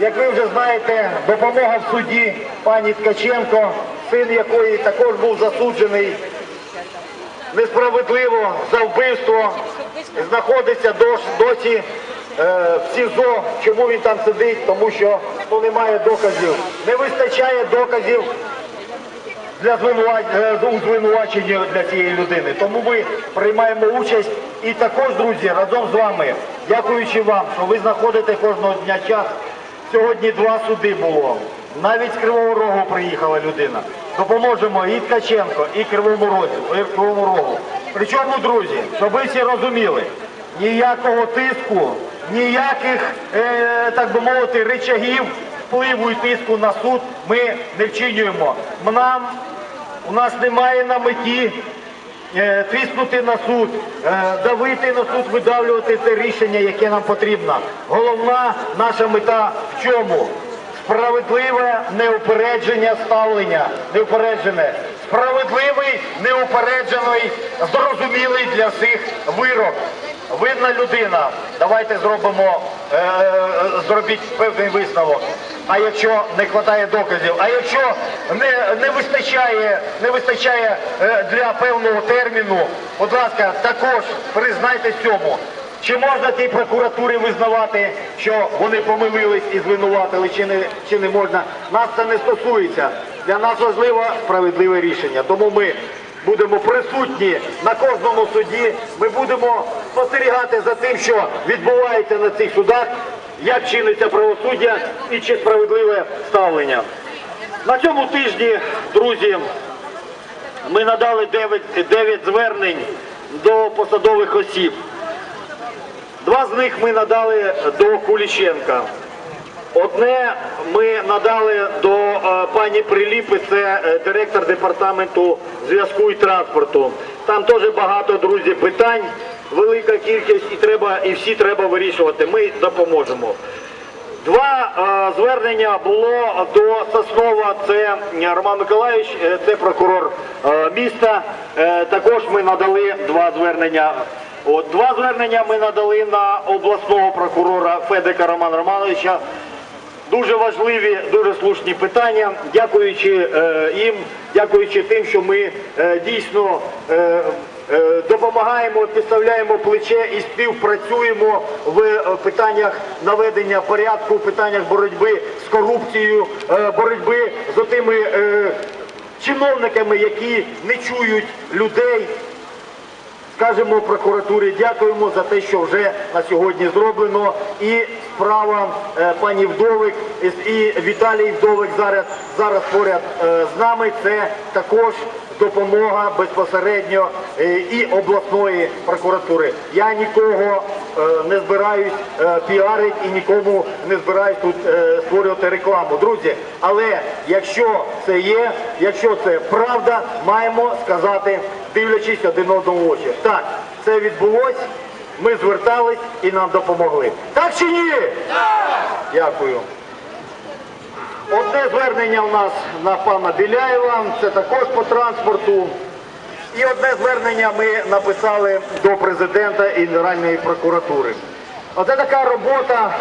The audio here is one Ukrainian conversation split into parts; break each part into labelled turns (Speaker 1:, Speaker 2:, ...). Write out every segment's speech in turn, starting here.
Speaker 1: як ви вже знаєте, допомога в суді пані Ткаченко, син якої також був засуджений несправедливо за вбивство, знаходиться дос- досі е, в СІЗО. Чому він там сидить? Тому що ну, немає доказів. Не вистачає доказів для е, у звинуваченні для цієї людини. Тому ми приймаємо участь і також, друзі, разом з вами, дякуючи вам, що ви знаходите кожного дня час. Сьогодні два суди було. Навіть з Кривого Рогу приїхала людина. Допоможемо і Ткаченко, і Кривому Розу, і Кривому Рогу. Причому, друзі, щоб ви всі розуміли, ніякого тиску, ніяких, е, так би мовити, речагів впливу і тиску на суд ми не вчинюємо. Нам у нас немає на меті тиснути на суд, е, давити на суд, видавлювати це рішення, яке нам потрібно. Головна наша мета в чому? Справедливе неупередження ставлення, неупереджене, справедливий, неупереджений, зрозумілий для всіх вирок. Винна людина. Давайте зробимо, е, зробіть певний висновок. А якщо не вистачає доказів, а якщо не, не вистачає, не вистачає е, для певного терміну, будь ласка, також признайте цьому. Чи можна тій прокуратурі визнавати, що вони помилились і звинуватили, чи не, чи не можна? Нас це не стосується. Для нас важливо справедливе рішення. Тому ми будемо присутні на кожному суді. Ми будемо спостерігати за тим, що відбувається на цих судах, як чиниться правосуддя і чи справедливе ставлення. На цьому тижні, друзі, ми надали 9, 9 звернень до посадових осіб. Два з них ми надали до Куліченка. Одне ми надали до е, пані Приліпи, це е, директор департаменту зв'язку і транспорту. Там теж багато, друзі, питань, велика кількість і треба, і всі треба вирішувати. Ми допоможемо. Два е, звернення було до Соснова, це е, Роман Миколаївич, е, це прокурор е, міста. Е, також ми надали два звернення. От, два звернення ми надали на обласного прокурора Федека Романа Романовича. Дуже важливі, дуже слушні питання. Дякуючи е, їм, дякуючи тим, що ми е, дійсно е, допомагаємо, підставляємо плече і співпрацюємо в е, питаннях наведення порядку, в питаннях боротьби з корупцією, е, боротьби з тими е, чиновниками, які не чують людей. Скажемо прокуратурі, дякуємо за те, що вже на сьогодні зроблено. І справа е, пані Вдовик і- Віталій Вдовик зараз, зараз поряд е, з нами. Це також допомога безпосередньо е, і обласної прокуратури. Я нікого е, не збираюсь е, піарити і нікому не збираюсь тут створювати рекламу. Друзі, але якщо це є, якщо це правда, маємо сказати дивлячись один одному в очі. Так, це відбулось, ми звертались і нам допомогли. Так чи ні? Так! Дякую. Одне звернення у нас на пана Біляєва, це також по транспорту. І одне звернення ми написали до президента і Генеральної прокуратури. Оце така робота,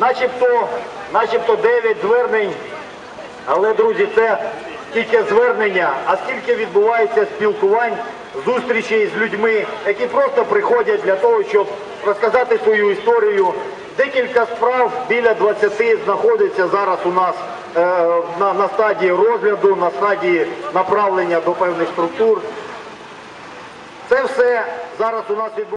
Speaker 1: начебто, начебто 9 звернень але, друзі, це тільки звернення, а скільки відбувається спілкувань, зустрічей з людьми, які просто приходять для того, щоб розказати свою історію. Декілька справ біля 20 знаходиться зараз у нас е, на, на стадії розгляду, на стадії направлення до певних структур. Це все зараз у нас відбувається.